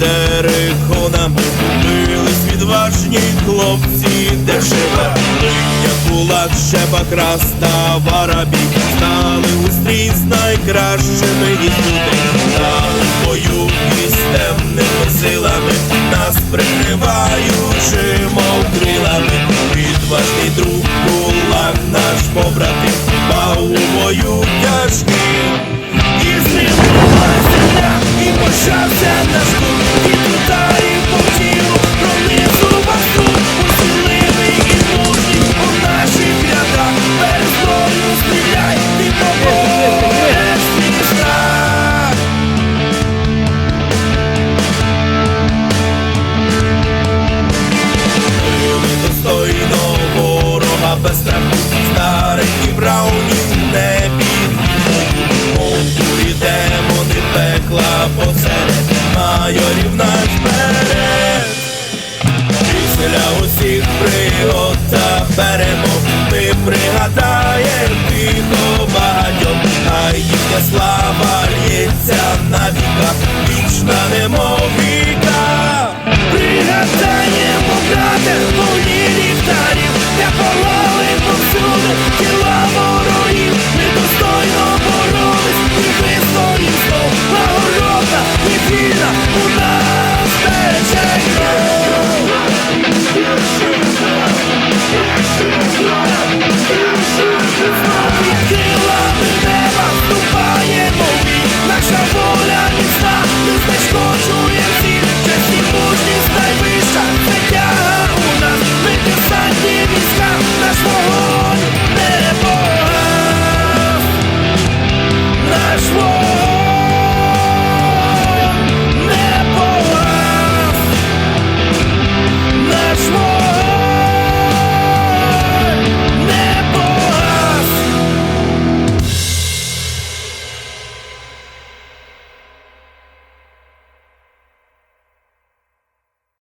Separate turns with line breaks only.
Териконами Бились відважні хлопці, де живе Линя ще краста воробій Стали у стрій з найкращими і людей Стали бою із темними силами. Нас прикриваючи, мов крилами. Відважний друг кулак наш побратим. Пав у бою тяжким без страху, старих і браунів не підіймуть. Мовкурі демони пекла посеред, майорів наш берег. Після усіх пригод та перемог ми пригадаєм тихо багатьом, а їхня слава лється на віках, вічна немов